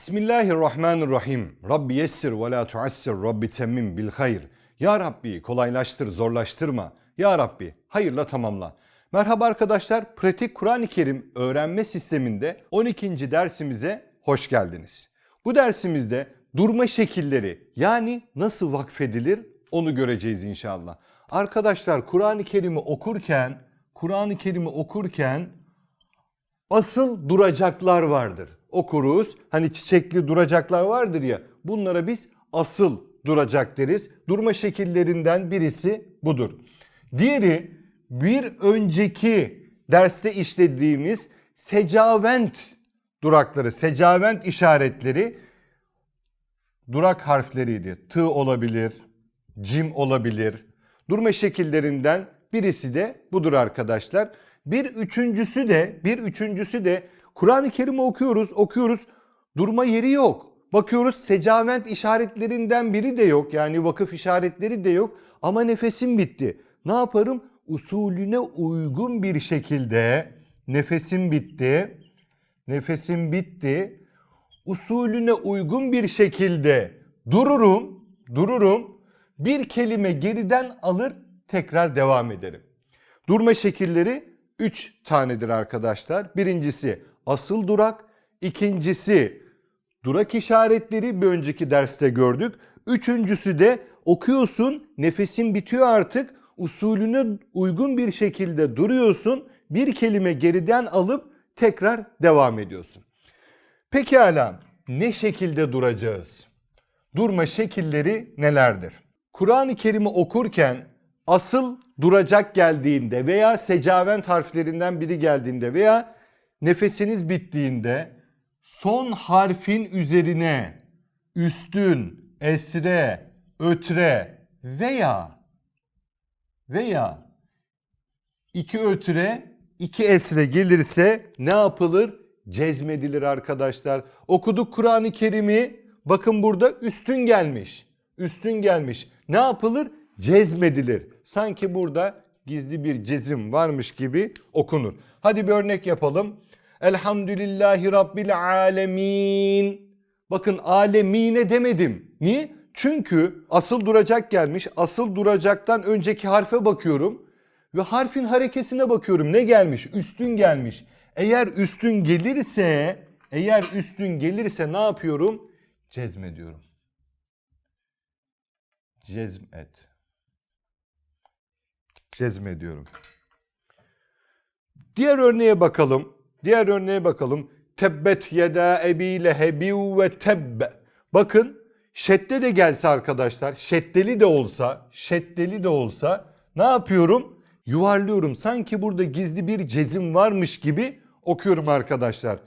Bismillahirrahmanirrahim. Rabbi yessir ve la tuassir. Rabbi temmim bil hayr. Ya Rabbi kolaylaştır, zorlaştırma. Ya Rabbi hayırla tamamla. Merhaba arkadaşlar. Pratik Kur'an-ı Kerim öğrenme sisteminde 12. dersimize hoş geldiniz. Bu dersimizde durma şekilleri yani nasıl vakfedilir onu göreceğiz inşallah. Arkadaşlar Kur'an-ı Kerim'i okurken Kur'an-ı Kerim'i okurken asıl duracaklar vardır. Okuruz. Hani çiçekli duracaklar vardır ya. Bunlara biz asıl duracak deriz. Durma şekillerinden birisi budur. Diğeri bir önceki derste işlediğimiz secavent durakları, secavent işaretleri durak harfleriydi. Tı olabilir, cim olabilir. Durma şekillerinden birisi de budur arkadaşlar. Bir üçüncüsü de, bir üçüncüsü de Kur'an-ı Kerim'i okuyoruz, okuyoruz. Durma yeri yok. Bakıyoruz secavent işaretlerinden biri de yok. Yani vakıf işaretleri de yok. Ama nefesim bitti. Ne yaparım? Usulüne uygun bir şekilde nefesim bitti. Nefesim bitti. Usulüne uygun bir şekilde dururum, dururum. Bir kelime geriden alır, tekrar devam ederim. Durma şekilleri 3 tanedir arkadaşlar. Birincisi asıl durak, ikincisi durak işaretleri bir önceki derste gördük. Üçüncüsü de okuyorsun, nefesin bitiyor artık. Usulüne uygun bir şekilde duruyorsun. Bir kelime geriden alıp tekrar devam ediyorsun. Pekala ne şekilde duracağız? Durma şekilleri nelerdir? Kur'an-ı Kerim'i okurken asıl duracak geldiğinde veya secavent harflerinden biri geldiğinde veya nefesiniz bittiğinde son harfin üzerine üstün, esre, ötre veya veya iki ötre, iki esre gelirse ne yapılır? Cezmedilir arkadaşlar. Okuduk Kur'an-ı Kerim'i. Bakın burada üstün gelmiş. Üstün gelmiş. Ne yapılır? Cezmedilir. Sanki burada gizli bir cezim varmış gibi okunur. Hadi bir örnek yapalım. Elhamdülillahi Rabbil alemin. Bakın alemine demedim. Niye? Çünkü asıl duracak gelmiş. Asıl duracaktan önceki harfe bakıyorum. Ve harfin harekesine bakıyorum. Ne gelmiş? Üstün gelmiş. Eğer üstün gelirse, eğer üstün gelirse ne yapıyorum? Cezmediyorum. Cezmet. Cezmediyorum. Diğer örneğe bakalım. Diğer örneğe bakalım. Tebbet yeda ebi lehebi ve tebbe. Bakın şedde de gelse arkadaşlar, şeddeli de olsa, şeddeli de olsa ne yapıyorum? Yuvarlıyorum. Sanki burada gizli bir cezim varmış gibi okuyorum arkadaşlar.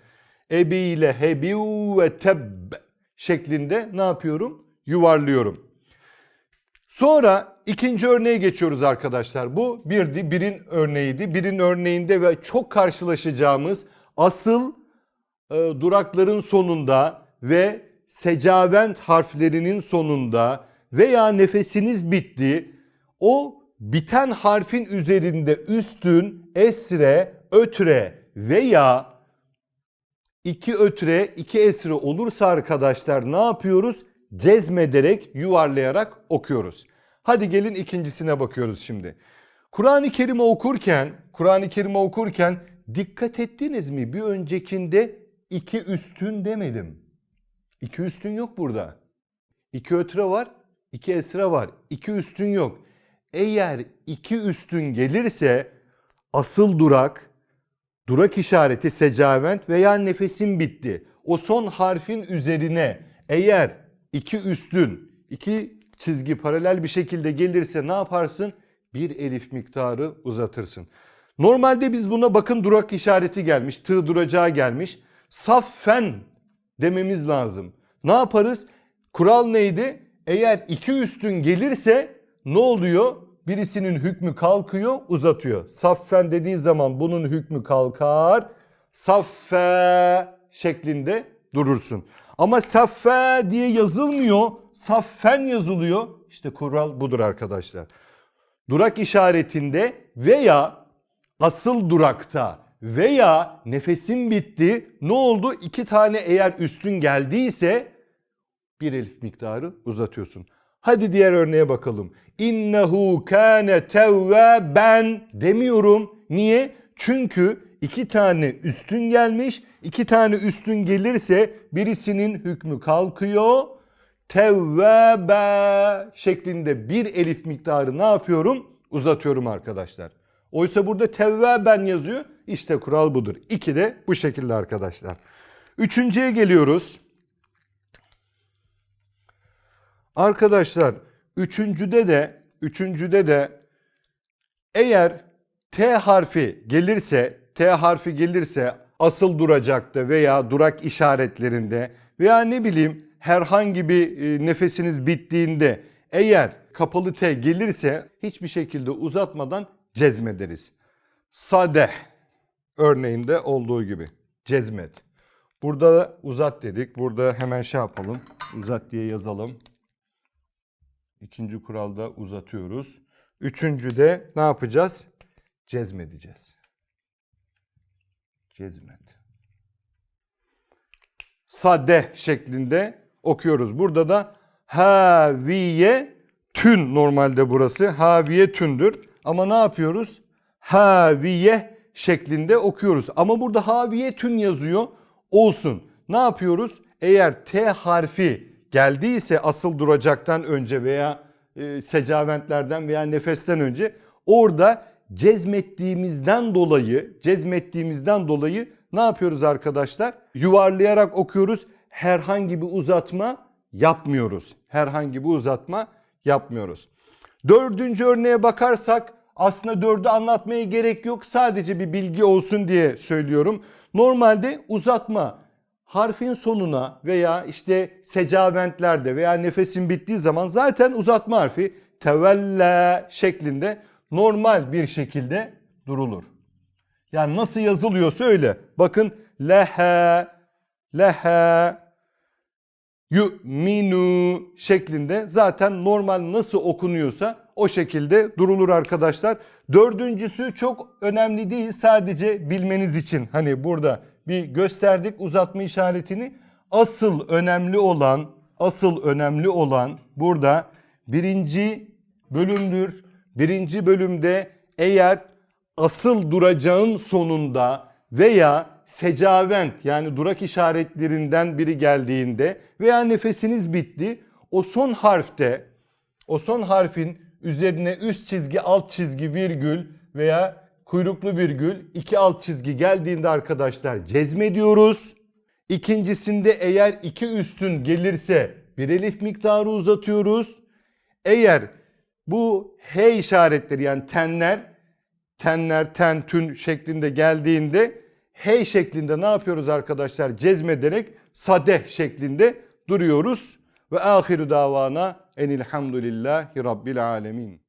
Ebi lehebi ve tebbe şeklinde ne yapıyorum? Yuvarlıyorum. Sonra ikinci örneğe geçiyoruz arkadaşlar. Bu birdi, birin örneğiydi. Birin örneğinde ve çok karşılaşacağımız asıl e, durakların sonunda ve secavent harflerinin sonunda veya nefesiniz bitti. O biten harfin üzerinde üstün, esre, ötre veya iki ötre, iki esre olursa arkadaşlar ne yapıyoruz? Cezmederek, yuvarlayarak okuyoruz. Hadi gelin ikincisine bakıyoruz şimdi. Kur'an-ı Kerim'i okurken, Kur'an-ı Kerim'i okurken dikkat ettiniz mi? Bir öncekinde iki üstün demedim. İki üstün yok burada. İki ötre var, iki esre var. İki üstün yok. Eğer iki üstün gelirse asıl durak, durak işareti secavent veya nefesin bitti. O son harfin üzerine eğer iki üstün, iki çizgi paralel bir şekilde gelirse ne yaparsın? Bir elif miktarı uzatırsın. Normalde biz buna bakın durak işareti gelmiş, tığ duracağı gelmiş. Saffen dememiz lazım. Ne yaparız? Kural neydi? Eğer iki üstün gelirse ne oluyor? Birisinin hükmü kalkıyor, uzatıyor. Saffen dediği zaman bunun hükmü kalkar. Saffe şeklinde durursun. Ama saffe diye yazılmıyor. Saffen yazılıyor. İşte kural budur arkadaşlar. Durak işaretinde veya asıl durakta veya nefesin bitti. Ne oldu? İki tane eğer üstün geldiyse bir elif miktarı uzatıyorsun. Hadi diğer örneğe bakalım. İnnehu kâne tevvâben demiyorum. Niye? Çünkü iki tane üstün gelmiş. İki tane üstün gelirse birisinin hükmü kalkıyor. Tevvâbe şeklinde bir elif miktarı ne yapıyorum? Uzatıyorum arkadaşlar. Oysa burada tevvâben yazıyor. İşte kural budur. İki de bu şekilde arkadaşlar. Üçüncüye geliyoruz. Arkadaşlar üçüncüde de üçüncüde de eğer T harfi gelirse T harfi gelirse asıl durakta veya durak işaretlerinde veya ne bileyim herhangi bir e, nefesiniz bittiğinde eğer kapalı T gelirse hiçbir şekilde uzatmadan cezmederiz. Sadeh örneğinde olduğu gibi cezmet. Burada uzat dedik. Burada hemen şey yapalım. Uzat diye yazalım. İkinci kuralda uzatıyoruz. Üçüncüde ne yapacağız? Cezmedeceğiz. Cezmet. Sade şeklinde okuyoruz. Burada da haviye tün normalde burası. Haviye tündür. Ama ne yapıyoruz? Haviye şeklinde okuyoruz. Ama burada haviye tün yazıyor. Olsun. Ne yapıyoruz? Eğer T harfi geldiyse asıl duracaktan önce veya e, secaventlerden veya nefesten önce orada cezmettiğimizden dolayı cezmettiğimizden dolayı ne yapıyoruz arkadaşlar? Yuvarlayarak okuyoruz. Herhangi bir uzatma yapmıyoruz. Herhangi bir uzatma yapmıyoruz. Dördüncü örneğe bakarsak aslında dördü anlatmaya gerek yok. Sadece bir bilgi olsun diye söylüyorum. Normalde uzatma harfin sonuna veya işte secaventlerde veya nefesin bittiği zaman zaten uzatma harfi tevella şeklinde normal bir şekilde durulur. Yani nasıl yazılıyorsa öyle. Bakın lehe lehe yu'minu şeklinde zaten normal nasıl okunuyorsa o şekilde durulur arkadaşlar. Dördüncüsü çok önemli değil sadece bilmeniz için hani burada bir gösterdik uzatma işaretini. Asıl önemli olan asıl önemli olan burada birinci bölümdür. Birinci bölümde eğer asıl duracağın sonunda veya secavent yani durak işaretlerinden biri geldiğinde veya nefesiniz bitti o son harfte o son harfin üzerine üst çizgi alt çizgi virgül veya kuyruklu virgül iki alt çizgi geldiğinde arkadaşlar cezmediyoruz. İkincisinde eğer iki üstün gelirse bir elif miktarı uzatıyoruz. Eğer bu H işaretleri yani tenler, tenler, ten, tün şeklinde geldiğinde H şeklinde ne yapıyoruz arkadaşlar? Cezmederek sadeh şeklinde duruyoruz. Ve ahiru davana enilhamdülillahi rabbil alemin.